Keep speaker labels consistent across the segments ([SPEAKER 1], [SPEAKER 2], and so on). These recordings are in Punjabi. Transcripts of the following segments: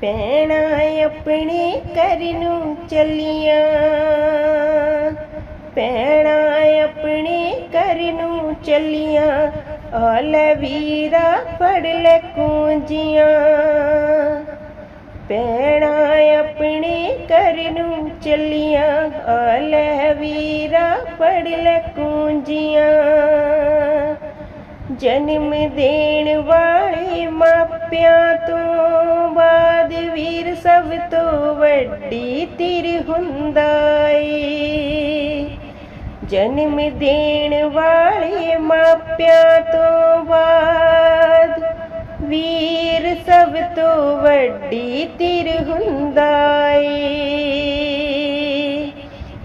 [SPEAKER 1] ਪੈਣਾ ਆਪਣੇ ਘਰ ਨੂੰ ਚੱਲੀਆਂ। ਪੈਣਾ ਆਪਣੇ ਘਰ ਨੂੰ ਚੱਲੀਆਂ। ਆਲ ਲੈ ਵੀਰਾ ਫੜ ਲੈ ਕੁੰਜੀਆਂ। ਪੈਣਾ ਆਪਣੇ ਘਰ ਨੂੰ ਚੱਲੀਆਂ। ਆਲ ਲੈ ਵੀਰਾ ਫੜ ਲੈ ਕੁੰਜੀਆਂ। ਜਨਮ ਦੇਣ ਵਾਲੇ ਮਾਪਿਆਂ ਤੋਂ ਵੀਰ ਸਭ ਤੋਂ ਵੱਡੀ ਤੀਰ ਹੁੰਦਾ ਏ ਜਨਮ ਦੇਣ ਵਾਲੇ ਮਾਪਿਆਂ ਤੋਂ ਬਾਅਦ ਵੀਰ ਸਭ ਤੋਂ ਵੱਡੀ ਤੀਰ ਹੁੰਦਾ ਏ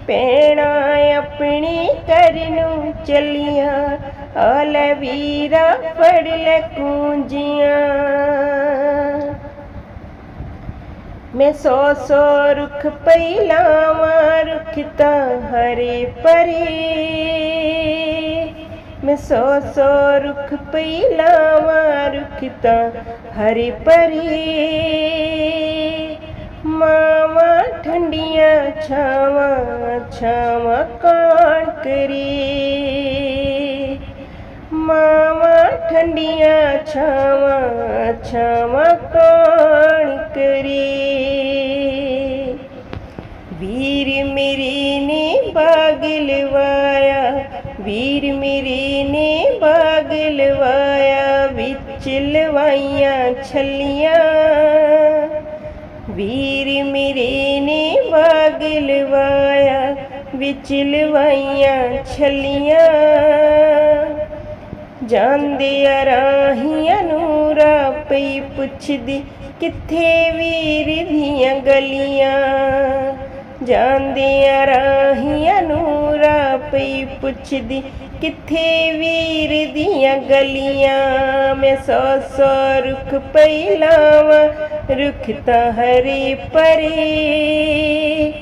[SPEAKER 1] ਪੈਣਾ ਆਪਣੇ ਘਰ ਨੂੰ ਚੱਲੀਆਂ ਆ ਲੈ ਵੀਰਾ ਫੜ ਲੈ ਕੂੰਜੀਆਂ। ਮੈਂ ਸੋ ਸੋ ਰੁੱਖ ਪਹਿਲਾਵਾਂ, ਰੁਖ ਤਾਂ ਹਰੇ ਪਰੇ ਮੈਂ ਸੋ ਸੋ ਰੁੱਖ ਪਹਿਲਾਵਾਂ, ਰੁਖ ਤਾਂ ਹਰੇ ਪਰੇ ਮਾਵਾਂ ਠੰਡੀਆਂ ਛਾਵਾਂ ਛਾਵਾਂ ਕਾਣ ਕਰੀ? ਮਾਵਾਂ ਠੰਡੀਆਂ ਛਾਵਾਂ ਛਾਵਾਂ ਲਵਾਈਆਂ ਛੱਲੀਆਂ। ਵੀਰ ਮੇਰੇ ਨੇ ਬਾਗ ਲਵਾਇਆ, ਵਿੱਚ ਲਵਾਈਆਂ ਛੱਲੀਆਂ। ਜਾਂਦੇ ਆ ਰਾਹੀਆਂ ਨੂੰ ਰਾਹ ਪਈ ਪੁੱਛਦੀ, ਕਿੱਥੇ ਵੀਰ ਦੀਆਂ ਗਲੀਆਂ? ਜਾਂਦੇ ਆ ਰਾਹੀਆਂ ਨੂੰ ਪਈ ਪੁੱਛਦੀ, ਕਿੱਥੇ ਵੀਰ ਦੀਆਂ ਗਲੀਆਂ? ਮੈਂ ਸੌ ਸੌ ਰੁੱਖ ਪਈ ਲਾਵਾਂ ਰੁੱਖ ਤਾਂ ਹਰੇ ਪਰੇ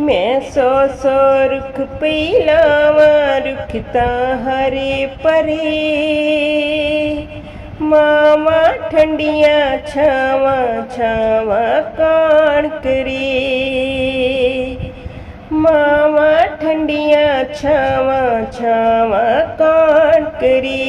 [SPEAKER 1] ਮੈਂ ਸੌ ਸੌ ਰੁੱਖ ਪਈ ਲਾਵਾਂ ਰੁੱਖ ਤਾਂ ਹਰੇ ਪਰੇ ਮਾਵਾਂ ਠੰਡੀਆਂ ਛਾਵਾਂ ਛਾਵਾਂ ਕਾਣ ਕਰੀ? ਮਾਵਾਂ ਠੰਡੀਆਂ ਛਾਵਾਂ ਛਾਵਾਂ ਕਾਣ ਕਰੀ?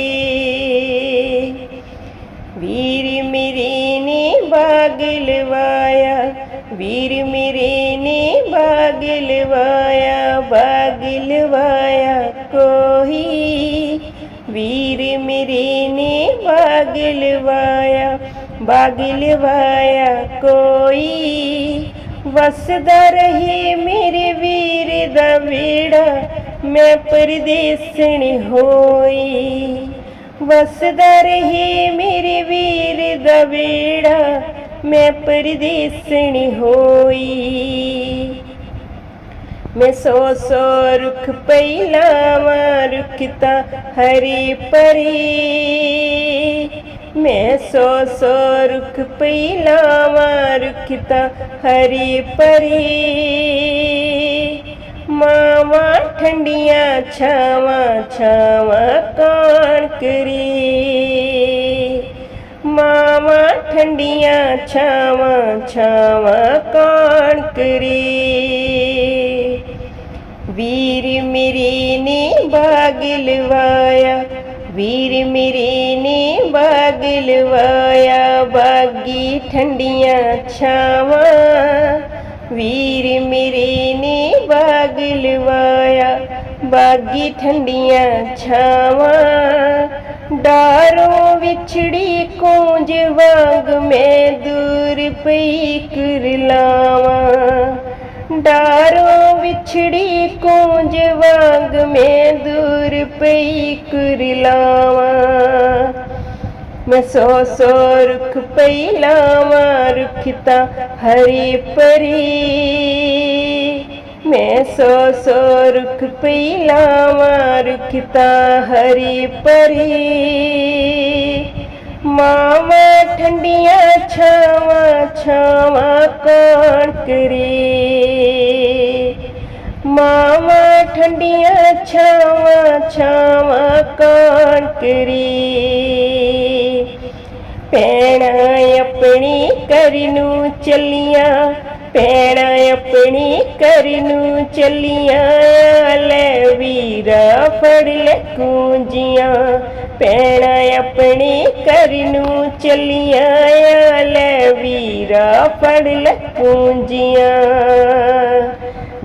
[SPEAKER 1] ਵੀਰ ਮੇਰੇ ਨੇ ਬਾਗ ਲਵਾਇਆ, ਵੀਰ ਮੇਰੇ ਨੇ ਬਾਗ ਲਵਾਇਆ ਬਾਗ ਲਵਾਇਆ ਕੋਈ? ਵੀਰ ਮੇਰੇ ਨੇ ਬਾਗ ਲਵਾਇਆ ਬਾਗ ਲਵਾਇਆ ਕੋਈ? ਵਸਦਾ ਰਹੇ ਮੇਰੇ ਵੀਰ ਦਾ ਵੇੜਾ, ਮੈਂ ਪਰਦੇਸਣ ਹੋਈ। ਵਸਦਾ ਰਹੇ ਮੇਰੇ ਵੀਰ ਦਾ ਵੇੜਾ, ਮੈਂ ਪਰਦੇਸਣ ਹੋਈ। ਮੈਂ ਸੋ ਸੋ ਰੁੱਖ ਪਹਿਲਾਵਾਂ ਵਾਂ ਰੁਖਤਾ ਹਰੀ ਪਰੀ मैं सो सो रुख पैलावा रुखिता हरी परी। मावा ठंडिया छावा छावा हरि करी। मावा ठंडिया छावा छावा कणण्डि करी। वीर मेरी ने बागिलवाया ਬਾਗ ਲਵਾਇਆ ਵੀਰ ਮੇਰੇ ਨੇ ਬਾਗ ਲਵਾਇਆ ਬਾਗੀ ਠੰਡੀਆਂ ਛਾਵਾਂ। ਵੀਰ ਮੇਰੇ ਨੇ ਬਾਗ ਬਾਗੀ ਠੰਡੀਆਂ ਛਾਵਾਂ। ਡਾਰੋਂ ਵਿਛੜੀ ਕੂੰਜ ਵਾਂਗ ਮੈਂ ਦੂਰ ਪਈ ਕਰਲਾਵਾਂ ਡਾਰੋਂ ਵਿਛੜੀ ਕੂੰਜ ਵਾਂਗ ਮੈਂ ਦੂਰ ਪਈ ਕਰਲਾਵਾਂ। ਮੈਂ ਸੋ ਸੋ ਰੁਖ ਪਈ ਲਾਵਾਂ ਰੁੱਖ ਤਾਂ ਹਰੀ ਪਰੀ ਮੈਂ ਸੋ ਸੋ ਰੁਖ ਪਈ ਲਾਵਾਂ ਰੁੱਖ ਹਰੀ ਪਰੀ ਮਾਵਾਂ ਠੰਡੀਆਂ ਛਾਵਾਂ ਛਾਵਾਂ ਕੌਣ ਕਰੀ? ਛਾਵਾਂ ਛਾਵਾਂ ਕੌਣ ਕਰੇ ਪੈਣਾ ਆਪਣੀ ਘਰ ਨੂੰ ਆਪਣੀ ਕਰ ਨੂੰ ਚੱਲੀਆਂ। ਲੈ ਵੀਰਾ ਫੜ ਲੈ ਕੁੰਜੀਆਂ ਪੈਣਾ ਆਪਣੀ ਕਰ ਨੂੰ ਚੱਲੀਆਂ। ਲੈ ਵੀਰਾ ਫੜ ਲੈ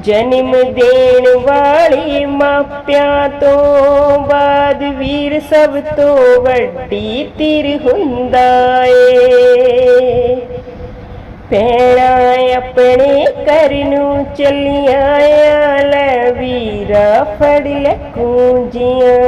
[SPEAKER 1] ਜਨਮ ਦੇਣ ਵਾਲੀ ਮਾਪਿਆਂ ਤੋਂ ਬਾਅਦ ਵੀਰ ਸਭ ਤੋਂ ਵੱਡੀ ਤੀਰ ਹੁੰਦਾ ਏ। ਪੈਣਾ ਆਪਣੇ ਘਰ ਨੂੰ ਚੱਲੀਆਂ ਲੈ ਵੀਰਾ ਫੜ ਲੈ ਕੁੰਜੀਆਂ